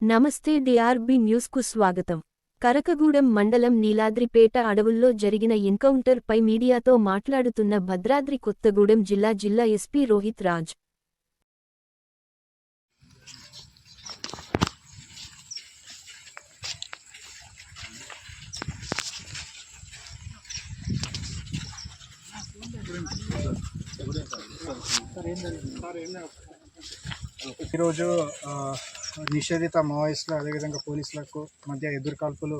నమస్తే డిఆర్బి న్యూస్కు స్వాగతం. కరకగూడెం మండలం నీలాద్రిపేట అడవుల్లో జరిగిన ఎన్కౌంటర్ పై మీడియాతో మాట్లాడుతున్న భద్రాద్రి కొత్తగూడెం జిల్లా జిల్లా ఎస్పీ రోహిత్ రాజ్. ఈరోజు నిషేధిత మావోయిస్టులు అదేవిధంగా పోలీసులకు మధ్య ఎదురుకాల్పులు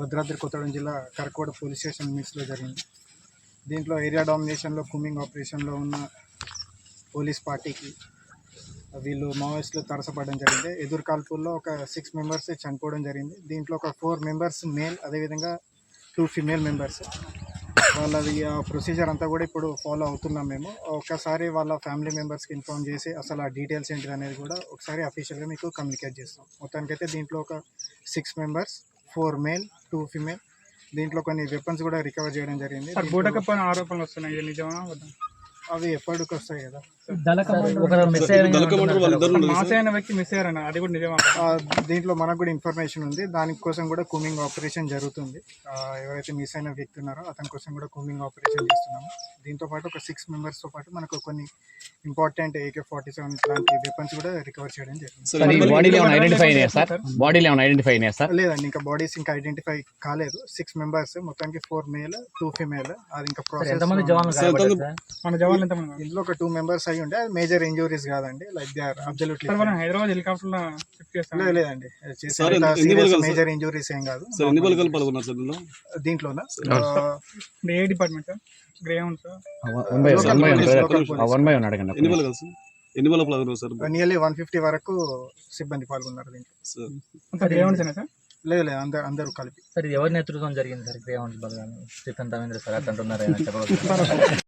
భద్రాద్రి కొత్తగూడెం జిల్లా కరకోడ పోలీస్ స్టేషన్ లిమిట్స్లో జరిగింది. దీంట్లో ఏరియా డామినేషన్లో కుమింగ్ ఆపరేషన్లో ఉన్న పోలీస్ పార్టీకి వీళ్ళు మావోయిస్టులు తరసపడడం జరిగింది. ఎదుర్కాల్పుల్లో ఒక సిక్స్ మెంబర్స్ చనిపోవడం జరిగింది. దీంట్లో ఒక ఫోర్ మెంబర్స్ మేల్ అదేవిధంగా టూ ఫిమేల్ మెంబర్స్. వాళ్ళది ఆ ప్రొసీజర్ అంతా కూడా ఇప్పుడు ఫాలో అవుతున్నాం మేము. ఒకసారి వాళ్ళ ఫ్యామిలీ మెంబర్స్కి ఇన్ఫార్మ్ చేసి అసలు ఆ డీటెయిల్స్ ఏంటిది అనేది కూడా ఒకసారి అఫీషియల్గా మీకు కమ్యూనికేట్ చేస్తాం. మొత్తానికైతే దీంట్లో ఒక six members four male two female దీంట్లో కొన్ని వెపన్స్ కూడా రికవర్ చేయడం జరిగింది. ఆరోపణలు వస్తున్నాయి? అవి ఎప్పటికి వస్తాయి కదా? మాస అయిన వ్యక్తి మిస్ అయ్యారన్న అది కూడా నిజమా ఆ, దీంట్లో మనకు కూడా ఇన్ఫర్మేషన్ ఉంది. దానికోసం కూడా కూమింగ్ ఆపరేషన్ జరుగుతుంది. ఆ, ఎవరైతే మిస్ అయిన వ్యక్తి ఉన్నారో అతని కోసం కూడా కూమింగ్ ఆపరేషన్ చేస్తున్నాము. దీంతో పాటు ఒక సిక్స్ మెంబర్స్తో పాటు మనకు కొన్ని ఇంపార్టెంట్ ఏకే ఫార్టీ సెవెన్ లాంటి వెపన్స్ కూడా రికవర్ చేయడం జరిగింది లేదండి ఇంకా బాడీస్ ఇంకా ఐడెంటిఫై కాలేదు. సిక్స్ మెంబర్స్ మొత్తానికి ఫోర్ మేల్ టూ ఫిమేల్ అది ఇంకా ప్రాసెస్ మన జవాన్లు? ఇందులో ఒక టూ మెంబర్స్ అయి ఉండే మేజర్ ఇంజురీస్ కాదండి. Like they are absolutely sir మనం హైదరాబాద్ హెలికాప్టర్లో షిఫ్ట్ చేస్తాం. లేదు లేదండి? మేజర్ ఇంజురీస్ ఏం కాదు. సార్ ఎన్ని బలగాలు పాల్గొన్నారు సార్ దీనిలో దీంట్లోనా? ఏ department sir? Sir? One by one. One అడగండి ఎన్ని బలగాలు సార్? ఎన్ని పాల్గొన్నారు సార్? నియర్లీ వన్ ఫిఫ్టీ వరకు సిబ్బంది పాల్గొన్నారు దీంట్లో. సార్. అంత గ్రే ఉంది సార్? లేదు లేదు అందరు అందరూ కలిపి. సార్ ఎవరి నేతృత్వం జరిగింది సార్ స్టీఫెన్ రవీంద్ర సార్ అట్లా అంటున్నారు?